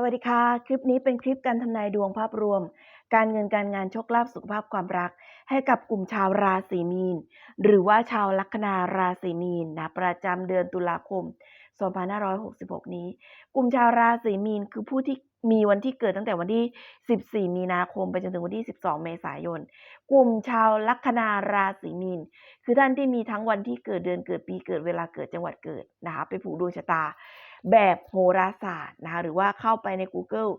สวัสดีค่ะ คลิปนี้เป็นคลิปการทำนายดวงภาพรวม การเงินการงานโชคลาภสุขภาพความรัก ให้กับกลุ่มชาวราศีมีน หรือว่าชาวลัคนาราศีมีนนะประจำเดือนตุลาคม 2566 นี้ กลุ่มชาวราศีมีนคือผู้ที่มีวันที่เกิดตั้งแต่วันที่ 14 มีนาคมไปจนถึงวันที่ 12 เมษายน กลุ่มชาวลัคนาราศีมีน คือท่านที่มีทั้งวันที่เกิดเดือนเกิดปีเกิดเวลาเกิดจังหวัดเกิดนะคะไปผูกดวงชะตา แบบโหราศาสตร์นะคะหรือว่าเข้าไปใน Google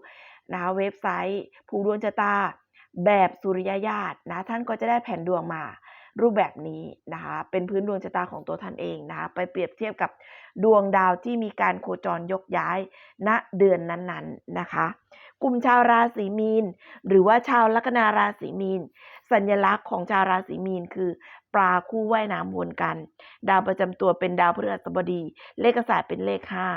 นะคะเว็บไซต์ผูดวงชะตา แบบสุริยญาตนะท่านก็จะได้แผ่นดวงมารูปแบบนี้นะคะเป็นพื้นดวงชะตาของตัวท่านเองนะคะไปเปรียบเทียบกับดวงดาวที่มีการโคจรยกย้ายณเดือนนั้นๆนะคะ กลุ่มชาวราศีมีน หรือว่าชาวลัคนาราศีมีน สัญลักษณ์ของชาวราศีมีนคือ ปลาคู่ว่ายน้ำวนกัน ดาวประจำตัวเป็นดาวพฤหัสบดี เลขศาสตร์เป็นเลขห้า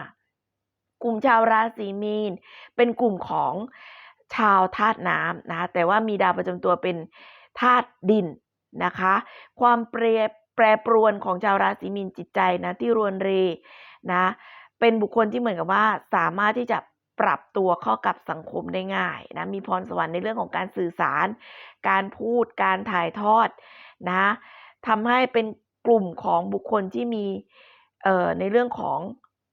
กลุ่มชาวราศีมีน เป็นกลุ่มของชาวธาตุน้ำนะแต่ว่ามีดาวประจำตัวเป็นธาตุดินนะคะ ความเปรียแปรปรวนของชาวราศีมีนจิตใจนะที่รวนเรนะเป็นบุคคลที่เหมือนกับว่าสามารถที่จะปรับตัวเข้ากับสังคมได้ง่ายนะมีพรสวรรค์ในเรื่องของการสื่อสาร การพูดการถ่ายทอดนะ ทำให้เป็นกลุ่มของบุคคลที่มีในเรื่องของ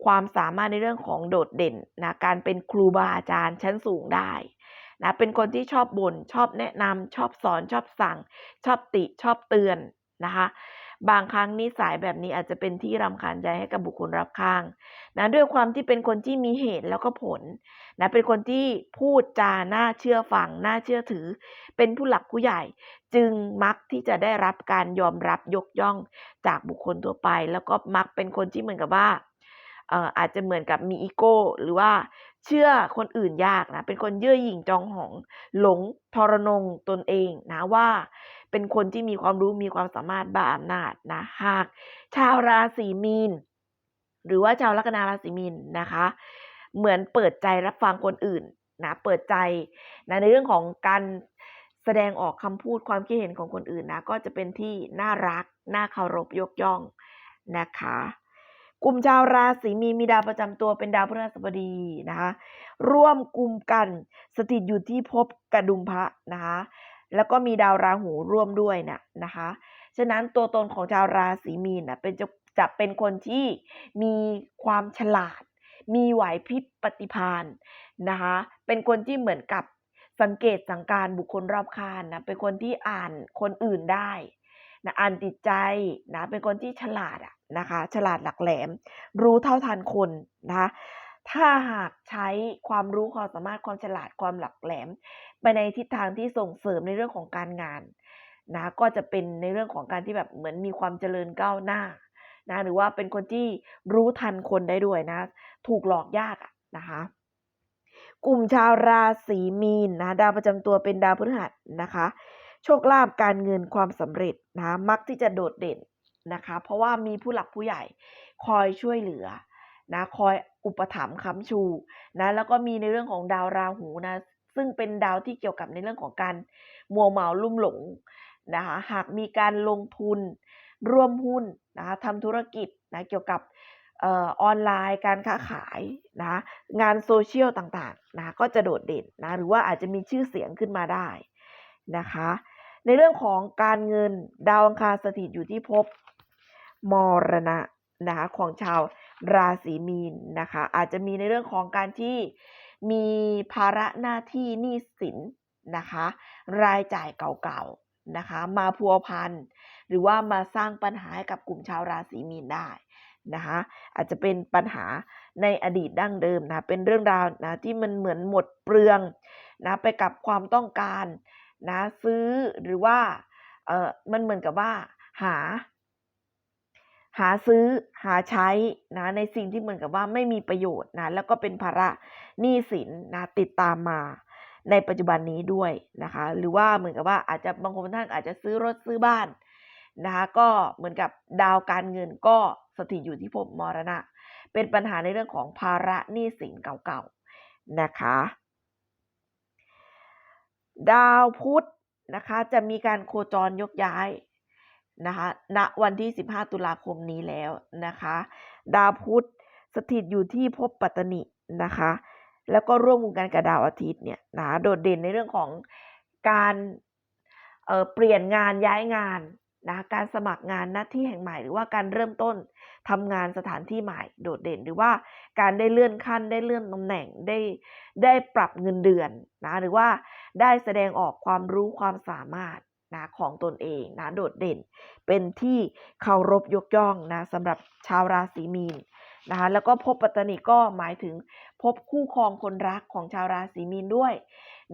ความสามารถในเรื่องของโดดเด่นนะการเป็นครูบาอาจารย์ชั้นสูงได้นะเป็นคนที่ชอบบ่นชอบแนะนำชอบสอนชอบสั่ง ชอบติชอบเตือนนะคะ บางครั้งนิสัยแบบนี้อาจจะเป็นที่รำคาญใจให้กับบุคคลรอบข้างนะด้วยความที่เป็นคนที่มีเหตุแล้วก็ผลนะเป็นคนที่พูดจาน่าเชื่อฟังน่าเชื่อถือ เป็นผู้หลักผู้ใหญ่ จึงมักที่จะได้รับการยอมรับยกย่องจากบุคคลทั่วไป แล้วก็มักเป็นคนที่เหมือนกับว่าเอ่ออาจจะเหมือนกับมีอีโก้ หรือว่าเชื่อคนอื่นยากนะ เป็นคนเย่อหยิ่งจองหองหลงทรนงตนเองนะว่า เป็นคนที่มีความรู้มีความสามารถบ้าอำนาจนะหาก ชาวราศีมีน หรือว่าชาวลัคนาราศีมีนนะคะ เหมือนเปิดใจรับฟังคนอื่นนะเปิดใจนะในเรื่องของการแสดงออกคำพูดความคิดเห็นของคนอื่นนะก็จะเป็นที่น่ารักน่าเคารพยกย่องนะคะกลุ่มชาวราศีมีมีดาวประจำตัวเป็นดาวพฤหัสบดีนะคะ ร่วมกลุ่มกันสถิตอยู่ที่ภพกระดุมพระนะคะ แล้วก็มีดาวราหูร่วมด้วยนะนะคะ ฉะนั้นตัวตนของชาวราศีมีนนะเป็นจะจะเป็นคนที่มีความฉลาด มีไหวพริบปฏิภาณนะคะ เป็นคนที่เหมือนกับสังเกตสังการบุคคลรอบข้างนะเป็นคนที่อ่านคนอื่นได้นะอ่านติดใจนะเป็นคนที่ฉลาดอะนะคะ ฉลาดหลักแหลม รู้เท่าทันคนนะคะ ถ้าหากใช้ความรู้ความสามารถความฉลาดความหลักแหลม ไปในทิศทางที่ส่งเสริมในเรื่องของการงานนะก็จะเป็นในเรื่องของการที่แบบเหมือนมีความเจริญก้าวหน้านะหรือว่าเป็นคนที่รู้ทันคนได้ด้วยนะ ถูกหลอกยากนะคะ กลุ่มชาวราศีมีนนะดาวประจำตัวเป็นดาวพฤหัสนะคะ โชคลาภการเงินความสำเร็จนะมักที่จะโดดเด่นนะคะ เพราะว่ามีผู้หลักผู้ใหญ่คอยช่วยเหลือ นะคอยอุปถัมภ์ค้ำชูนะแล้วก็มีในเรื่องของดาวราหูนะซึ่งเป็นดาวที่เกี่ยวกับในเรื่องของการมัวเมาลุ่มหลงนะคะหากมีการลงทุนร่วมหุ้นนะคะทำธุรกิจนะเกี่ยวกับออนไลน์การค้าขายนะงานโซเชียลต่างๆนะก็จะโดดเด่นนะหรือว่าอาจจะมีชื่อเสียงขึ้นมาได้นะคะในเรื่องของการเงินดาวอังคารสถิตอยู่ที่ภพมรณะนะคะของชาว ราศีมีนนะคะ อาจจะมีในเรื่องของการที่มีภาระหน้าที่หนี้สินนะคะ รายจ่ายเก่าๆนะคะ มาพัวพันหรือว่ามาสร้างปัญหาให้กับกลุ่มชาวราศีมีนได้นะคะอาจจะเป็นปัญหาในอดีตดั้งเดิมนะเป็นเรื่องราวนะที่มันเหมือนหมดเปลืองนะไปกับความต้องการนะซื้อหรือว่าเออมันเหมือนกับว่าหา หาซื้อหาใช้นะในสิ่งที่เหมือนกับว่าไม่มีประโยชน์นะแล้วก็เป็นภาระหนี้สินนะติดตามมาในปัจจุบันนี้ด้วยนะคะ หรือว่าเหมือนกับว่าอาจจะบางคนท่านอาจจะซื้อรถซื้อบ้านนะคะก็เหมือนกับดาวการเงินก็สถิตอยู่ที่ภพมรณะ เป็นปัญหาในเรื่องของภาระหนี้สินเก่าๆนะคะ ดาวพุธนะคะจะมีการโคจรยกย้าย นะคะณวันที่ 15 ตุลาคมนี้แล้วนะคะ ดาวพุธสถิตอยู่ที่ภพปัตตนินะคะ แล้วก็ร่วมวงการกับดาวอาทิตย์เนี่ยนะโดดเด่นในเรื่องของการเเปลี่ยนงานย้ายงานนะการสมัครงานหน้าที่แห่งใหม่ หรือว่าการเริ่มต้นทำงานสถานที่ใหม่โดดเด่น หรือว่าการได้เลื่อนขั้นได้เลื่อนตำแหน่งได้ได้ปรับเงินเดือนนะหรือว่าได้แสดงออกความรู้ความสามารถ นะของตนเองนะโดดเด่น เป็นที่เคารพยกย่องนะสำหรับชาวราศีมีนนะคะแล้วก็พบปัตตนิก็หมายถึงพบคู่ครองคนรักของชาวราศีมีนด้วย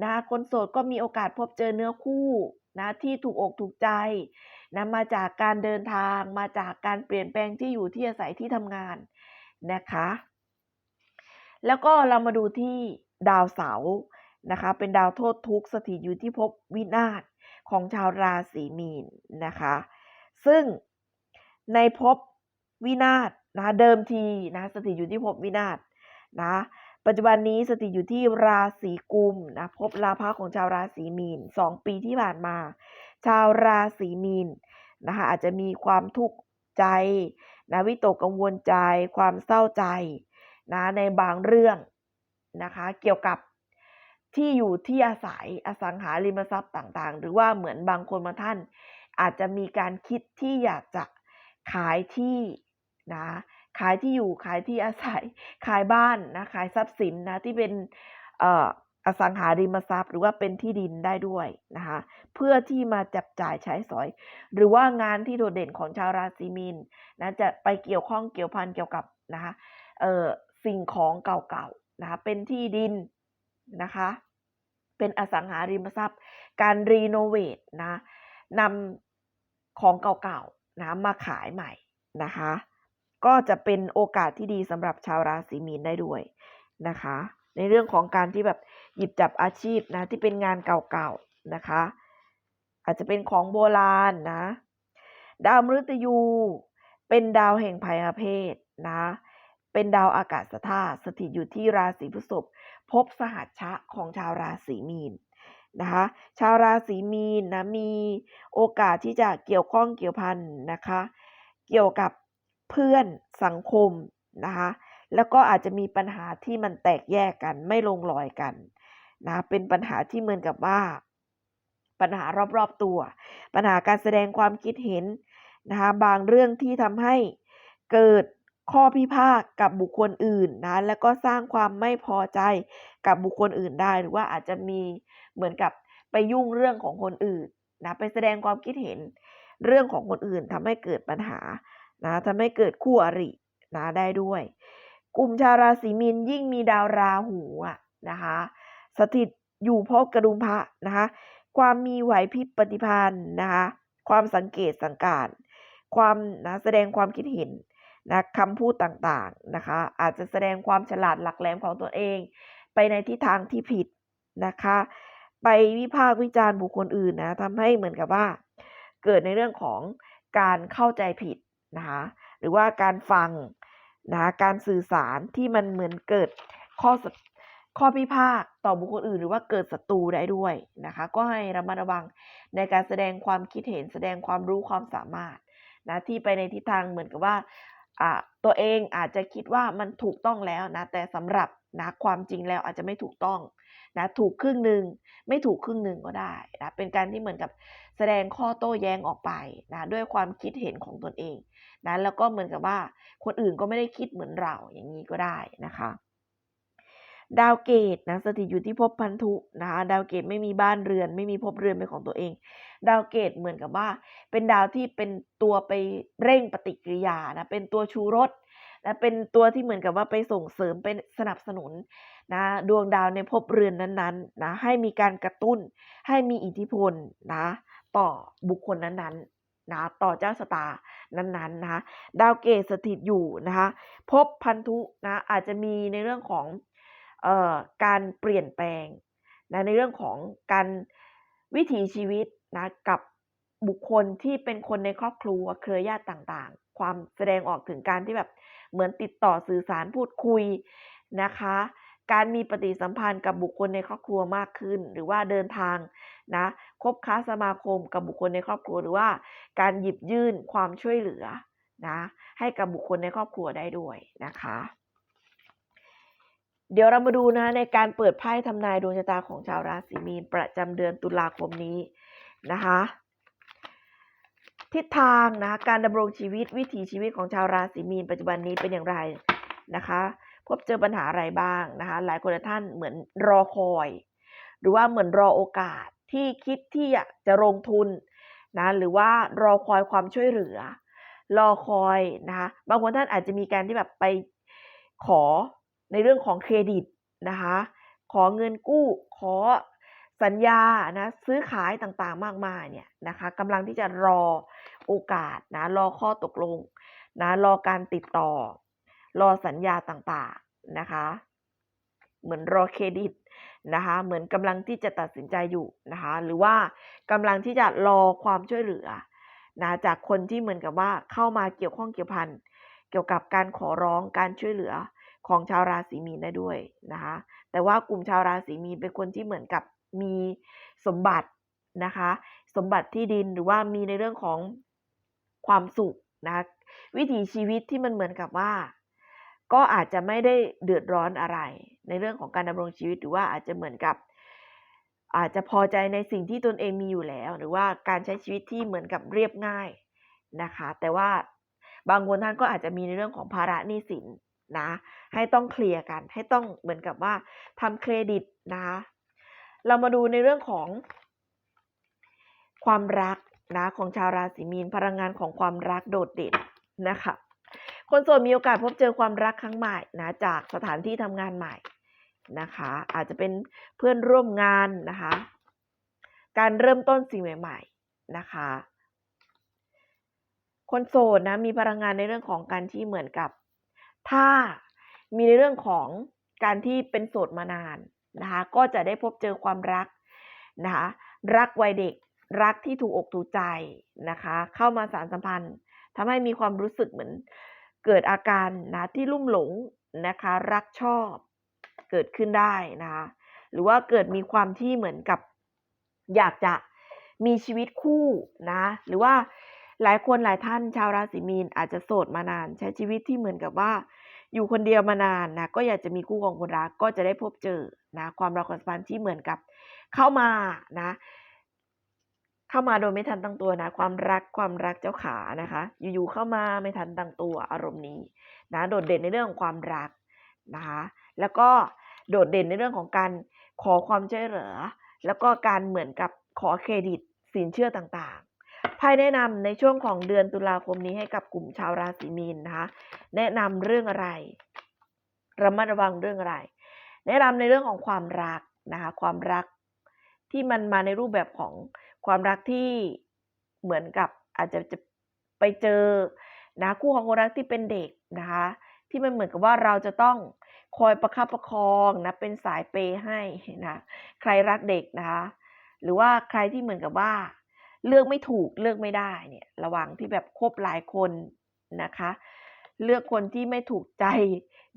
นะคะคนโสดก็มีโอกาสพบเจอเนื้อคู่นะที่ถูกอกถูกใจนะมาจากการเดินทางมาจากการเปลี่ยนแปลงที่อยู่ที่อาศัยที่ทำงานนะคะ แล้วก็เรามาดูที่ดาวเสาร์นะคะ เป็นดาวโทษทุกข์สถิตอยู่ที่ภพวินาศ ของชาวราศีมีนนะคะ ซึ่งในภพวินาศนะเดิมทีนะสถิตอยู่ที่ภพวินาศนะปัจจุบันนี้สถิตอยู่ที่ราศีกุมนะภพลาภะของชาวราศีมีนสองปีที่ผ่านมา ชาวราศีมีนนะคะอาจจะมีความทุกข์ใจนะวิตกกังวลใจ ความเศร้าใจนะในบางเรื่องนะคะเกี่ยวกับ ที่อยู่ที่อาศัยอสังหาริมทรัพย์ต่างๆ หรือว่าเหมือนบางคนบางท่าน อาจจะมีการคิดที่อยากจะขายที่นะขายที่อยู่ขายที่อาศัยขายบ้านนะขายทรัพย์สินนะที่เป็นอสังหาริมทรัพย์ หรือว่าเป็นที่ดินได้ด้วยนะคะเพื่อที่มาจับจ่ายใช้สอย หรือว่างานที่โดดเด่นของชาวราศีมีนนะจะไปเกี่ยวข้องเกี่ยวพันเกี่ยวกับนะคะสิ่งของเก่าๆนะคะเป็นที่ดิน นะคะ เป็นอสังหาริมทรัพย์ การรีโนเวทนะนำของเก่าๆนะมาขายใหม่นะคะ ก็จะเป็นโอกาสที่ดีสำหรับชาวราศีมีนได้ด้วยนะคะ ในเรื่องของการที่แบบหยิบจับอาชีพนะที่เป็นงานเก่าๆนะคะ อาจจะเป็นของโบราณนะ ดาวมฤตยูเป็นดาวแห่งภัยอาเพศนะ เป็นดาวอากาศธาตุสถิตอยู่ที่ราศีพฤษภพบสหัชชะของชาวราศีมีนนะคะชาวราศีมีนนะมีโอกาสที่จะเกี่ยวข้องเกี่ยวพันนะคะเกี่ยวกับเพื่อนสังคมนะคะแล้วก็อาจจะมีปัญหาที่มันแตกแยกกันไม่ลงรอยกันนะเป็นปัญหาที่เหมือนกับว่า ปัญหารอบๆตัว ปัญหาการแสดงความคิดเห็นนะคะบางเรื่องที่ทำให้เกิด ข้อพิพาทกับบุคคลอื่นนะแล้วก็สร้างความไม่พอใจกับบุคคลอื่นได้ หรือว่าอาจจะมีเหมือนกับไปยุ่งเรื่องของคนอื่นนะไปแสดงความคิดเห็นเรื่องของคนอื่นทำให้เกิดปัญหานะทำให้เกิดคู่อรินะได้ด้วย กลุ่มชาวราศีมีนยิ่งมีดาวราหูอะนะคะสถิตอยู่พบกระดุมพระนะคะความมีไหวพริบปฏิภาณนะคะความสังเกตสังการ ความนะแสดงความคิดเห็น นะคำพูดต่างๆนะคะ อาจจะแสดงความฉลาดหลักแหลมของตัวเอง ไปในทิศทางที่ผิดนะคะ ไปวิพากษ์วิจารณ์บุคคลอื่นนะทำให้เหมือนกับว่า เกิดในเรื่องของการเข้าใจผิดนะคะหรือว่าการฟังนะการสื่อสารที่มันเหมือนเกิดข้อข้อพิพาทต่อบุคคลอื่น หรือว่าเกิดศัตรูได้ด้วยนะคะ ก็ให้ระมัดระวังในการแสดงความคิดเห็นแสดงความรู้ความสามารถนะที่ไปในทิศทางเหมือนกับว่าอ่า ตัวเองอาจจะคิดว่ามันถูกต้องแล้วนะ แต่สำหรับนะความจริงแล้วอาจจะไม่ถูกต้องนะถูกครึ่งหนึ่งไม่ถูกครึ่งหนึ่งก็ได้นะเป็นการที่เหมือนกับแสดงข้อโต้แย้งออกไปนะด้วยความคิดเห็นของตนเองนะแล้วก็เหมือนกับว่าคนอื่นก็ไม่ได้คิดเหมือนเราอย่างนี้ก็ได้นะคะ ดาวเกตนะสถิตอยู่ที่ภพพันธุนะคะดาวเกตไม่มีบ้านเรือน ไม่มีภพเรือนเป็นของตัวเอง ดาวเกตเหมือนกับว่า เป็นดาวที่เป็นตัวไปเร่งปฏิกิริยานะเป็นตัวชูรสนะเป็นตัวที่เหมือนกับว่าไปส่งเสริมเป็นสนับสนุนนะดวงดาวในภพเรือนนั้นๆนะให้มีการกระตุ้น ให้มีอิทธิพลนะต่อบุคคลนั้นๆนะต่อเจ้าสตานั้นๆนะคะดาวเกตสถิตอยู่นะคะภพพันธุนะอาจจะมีในเรื่องของ การเปลี่ยนแปลงนะในเรื่องของการวิถีชีวิตนะกับบุคคลที่เป็นคนในครอบครัวเครือญาติต่างๆ ความแสดงออกถึงการที่แบบเหมือนติดต่อสื่อสารพูดคุยนะคะ การมีปฏิสัมพันธ์กับบุคคลในครอบครัวมากขึ้น หรือว่าเดินทางนะคบค้าสมาคมกับบุคคลในครอบครัวหรือว่า การหยิบยื่นความช่วยเหลือนะให้กับบุคคลในครอบครัวได้ด้วยนะคะ เดี๋ยวเรามาดูนะในการเปิดไพ่ทำนายดวงชะตาของชาวราศีมีนประจำเดือนตุลาคมนี้นะคะทิศทางนะการดำรงชีวิตวิถีชีวิตของชาวราศีมีนปัจจุบันนี้เป็นอย่างไรนะคะ พบเจอปัญหาอะไรบ้างนะคะหลายคนท่านเหมือนรอคอย หรือว่าเหมือนรอโอกาสที่คิดที่อยากจะลงทุนนะหรือว่ารอคอยความช่วยเหลือ รอคอยนะคะบางคนท่านอาจจะมีการที่แบบไปขอ ในเรื่องของเครดิตนะคะ ขอเงินกู้ขอสัญญานะซื้อขายต่างๆมากมายเนี่ยนะคะกำลังที่จะรอโอกาสนะรอข้อตกลงนะรอการติดต่อ รอสัญญาต่างๆนะคะ เหมือนรอเครดิตนะคะเหมือนกำลังที่จะตัดสินใจอยู่นะคะหรือว่ากำลังที่จะรอความช่วยเหลือนะจากคนที่เหมือนกับว่าเข้ามาเกี่ยวข้องเกี่ยวพันเกี่ยวกับการขอร้องการช่วยเหลือ ของชาวราศีมีนได้ด้วยนะคะ แต่ว่ากลุ่มชาวราศีมีนเป็นคนที่เหมือนกับมีสมบัตินะคะ สมบัติที่ดินหรือว่ามีในเรื่องของความสุขนะคะวิถีชีวิตที่มันเหมือนกับว่า ก็อาจจะไม่ได้เดือดร้อนอะไร ในเรื่องของการดำรงชีวิตหรือว่าอาจจะเหมือนกับ อาจจะพอใจในสิ่งที่ตนเองมีอยู่แล้ว หรือว่าการใช้ชีวิตที่เหมือนกับเรียบง่ายนะคะ แต่ว่าบางคนท่านก็อาจจะมีในเรื่องของภาระหนี้สิน นะ ให้ต้องเคลียร์กัน ให้ต้องเหมือนกับว่าทำเครดิตนะ เรามาดูในเรื่องของความรักนะของชาวราศีมีนพลังงานของความรักโดดเด่นนะคะ คนโสดมีโอกาสพบเจอความรักครั้งใหม่นะจากสถานที่ทำงานใหม่นะคะ อาจจะเป็นเพื่อนร่วมงานนะคะ การเริ่มต้นสิ่งใหม่ๆนะคะ คนโสดนะมีพลังงานในเรื่องของการที่เหมือนกับ ถ้ามีในเรื่องของการที่เป็นโสดมานานนะคะก็จะได้พบเจอความรักนะคะรักวัยเด็กรักที่ถูกอกถูกใจนะคะเข้ามาสารสัมพันธ์ทำให้มีความรู้สึกเหมือนเกิดอาการนะที่ลุ่มหลงนะคะรักชอบเกิดขึ้นได้นะคะหรือว่าเกิดมีความที่เหมือนกับอยากจะมีชีวิตคู่นะหรือว่า หลายคนหลายท่านชาวราศีมีนอาจจะโสดมานาน ใช้ชีวิตที่เหมือนกับว่า อยู่คนเดียวมานานนะก็อยากจะมีคู่ของคนรักก็จะได้พบเจอนะความรักความสัมพันธ์ที่เหมือนกับ เข้ามานะ เข้ามาโดยไม่ทันตั้งตัวนะ ความรักความรักเจ้าขานะคะ อยู่ๆเข้ามาไม่ทันตั้งตัวอารมณ์นี้นะโดดเด่นในเรื่องของความรักนะคะแล้วก็โดดเด่นในเรื่องของการขอความช่วยเหลือ แล้วก็การเหมือนกับขอเครดิตสินเชื่อต่างๆ ไพ่แนะนำในช่วงของเดือนตุลาคมนี้ให้กับกลุ่มชาวราศีมีนนะคะ แนะนำเรื่องอะไร ระมัดระวังเรื่องอะไร แนะนำในเรื่องของความรักนะคะ ความรักที่มันมาในรูปแบบของความรักที่เหมือนกับอาจจะจะไปเจอนะคู่ของคนรักที่เป็นเด็กนะคะ ที่มันเหมือนกับว่าเราจะต้องคอยประคับประคองนะเป็นสายเปย์ให้นะใครรักเด็กนะคะ หรือว่าใครที่เหมือนกับว่า เลือกไม่ถูกเลือกไม่ได้เนี่ยระวังที่แบบคบหลายคนนะคะ เลือกคนที่ไม่ถูกใจ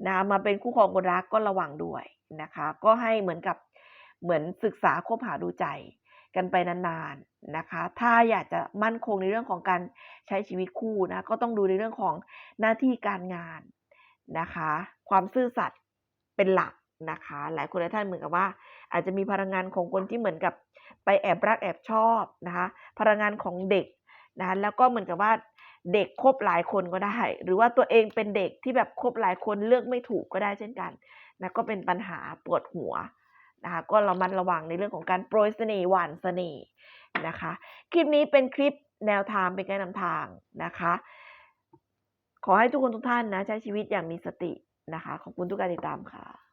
นะมาเป็นคู่ครองคนรักก็ระวังด้วยนะคะ ก็ให้เหมือนกับเหมือนศึกษาคบหาดูใจกันไปนานๆนะคะ ถ้าอยากจะมั่นคงในเรื่องของการใช้ชีวิตคู่นะก็ต้องดูในเรื่องของหน้าที่การงานนะคะ ความซื่อสัตย์เป็นหลักนะคะ หลายคนหลายท่านเหมือนกับว่า อาจจะมีพลังงานของคนที่เหมือนกับ ไปแอบรักแอบชอบนะคะพลังงานของเด็กนะะแล้วก็เหมือนกับว่าเด็กคบหลายคนก็ได้ หรือว่าตัวเองเป็นเด็กที่แบบคบหลายคนเลือกไม่ถูกก็ได้เช่นกันนะก็เป็นปัญหาปวดหัวนะคะก็เรามันระวังในเรื่องของการโปรยเสน่ห์หวานเสน่ห์นะคะคลิปนี้เป็นคลิปแนวทางเป็นการนำทางนะคะ ขอให้ทุกคนทุกท่านนะใช้ชีวิตอย่างมีสตินะคะ ขอบคุณทุกการติดตามค่ะ